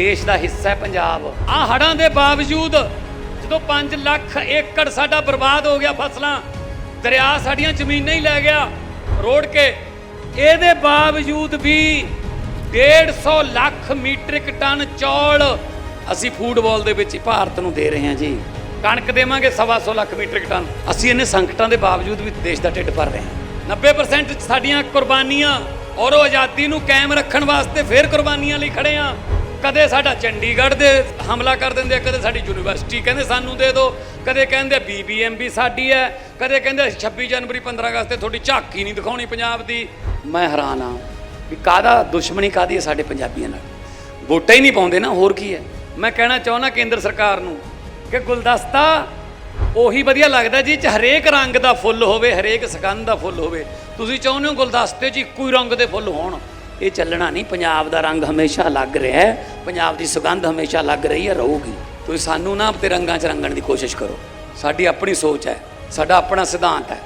ਦੇਸ਼ ਦਾ ਹਿੱਸਾ ਹੈ ਪੰਜਾਬ। ਆ ਹੜਾਂ ਦੇ ਬਾਵਜੂਦ ਜਦੋਂ 5 ਲੱਖ ਏਕੜ ਸਾਡਾ ਬਰਬਾਦ ਹੋ ਗਿਆ ਫਸਲਾਂ, ਦਰਿਆ ਸਾਡੀਆਂ ਜ਼ਮੀਨਾਂ ਹੀ ਲੈ ਗਿਆ, ਰੋੜ ਕੇ, ਇਹਦੇ ਬਾਵਜੂਦ ਵੀ 150 ਲੱਖ ਮੀਟ੍ਰਿਕ ਟਨ ਚੌਲ ਅਸੀਂ ਫੂਡਬਾਲ ਦੇ ਵਿੱਚ ਭਾਰਤ ਨੂੰ ਦੇ ਰਹੇ ਹਾਂ ਜੀ। ਕਣਕ ਦੇਵਾਂਗੇ ਸਵਾ ਸੌ ਲੱਖ ਮੀਟ੍ਰਿਕ ਟਨ। ਅਸੀਂ ਇਹਨੇ ਸੰਕਟਾਂ ਦੇ ਬਾਵਜੂਦ ਵੀ ਦੇਸ਼ ਦਾ ਢਿੱਡ ਭਰ ਰਹੇ ਹਾਂ। 90% ਸਾਡੀਆਂ ਕੁਰਬਾਨੀਆਂ ਔਰ ਉਹ ਆਜ਼ਾਦੀ ਨੂੰ ਕਾਇਮ ਰੱਖਣ ਵਾਸਤੇ ਫੇਰ ਕੁਰਬਾਨੀਆਂ ਲਈ ਖੜੇ ਆ ਕਦੇ ਸਾਡਾ ਚੰਡੀਗੜ੍ਹ ਦੇ ਹਮਲਾ ਕਰ ਦਿੰਦੇ ਆ, ਕਦੇ ਸਾਡੀ ਯੂਨੀਵਰਸਿਟੀ ਕਹਿੰਦੇ ਸਾਨੂੰ ਦੇ ਦਿਓ, ਕਦੇ ਕਹਿੰਦੇ ਬੀਬੀਐਮਬੀ ਸਾਡੀ ਹੈ, ਕਦੇ ਕਹਿੰਦੇ 26 ਜਨਵਰੀ 15 ਅਗਸਤ ਤੇ ਤੁਹਾਡੀ ਝਾਕੀ ਨਹੀਂ ਦਿਖਾਉਣੀ ਪੰਜਾਬ ਦੀ। ਮੈਂ ਹੈਰਾਨ ਆ ਵੀ ਕਾਹਦਾ ਦੁਸ਼ਮਣੀ ਕਾਦੀ ਹੈ ਸਾਡੇ ਪੰਜਾਬੀਆਂ ਨਾਲ? ਵੋਟਾਂ ਹੀ ਨਹੀਂ ਪਾਉਂਦੇ ਨਾ, ਹੋਰ ਕੀ ਹੈ? ਮੈਂ ਕਹਿਣਾ ਚਾਹੁੰਦਾ ਕੇਂਦਰ ਸਰਕਾਰ ਨੂੰ ਕਿ ਗੁਲਦਸਤਾ ਉਹੀ ਵਧੀਆ ਲੱਗਦਾ ਜੀ, ਚ ਹਰੇਕ ਰੰਗ ਦਾ ਫੁੱਲ ਹੋਵੇ, ਹਰੇਕ ਸੁਗੰਧ ਦਾ ਫੁੱਲ ਹੋਵੇ। ਤੁਸੀਂ ਚਾਹੁੰਦੇ ਹੋ ਗੁਲਦਸਤੇ 'ਚ ਇੱਕੋ ਹੀ ਰੰਗ ਦੇ ਫੁੱਲ ਹੋਣ? ਇਹ ਚੱਲਣਾ ਨਹੀਂ, ਪੰਜਾਬ ਦਾ ਰੰਗ ਹਮੇਸ਼ਾ ਲੱਗ ਰਿਹਾ ਹੈ, ਪੰਜਾਬ ਦੀ ਸੁਗੰਧ ਹਮੇਸ਼ਾ ਲੱਗ ਰਹੀ ਹੈ, ਰਹੂਗੀ। ਤੁਸੀਂ ਸਾਨੂੰ ਨਾ ਤੇ ਰੰਗਾਂ 'ਚ ਰੰਗਣ ਦੀ ਕੋਸ਼ਿਸ਼ ਕਰੋ। ਸਾਡੀ ਆਪਣੀ ਸੋਚ ਹੈ, ਸਾਡਾ ਆਪਣਾ ਸਿਧਾਂਤ ਹੈ।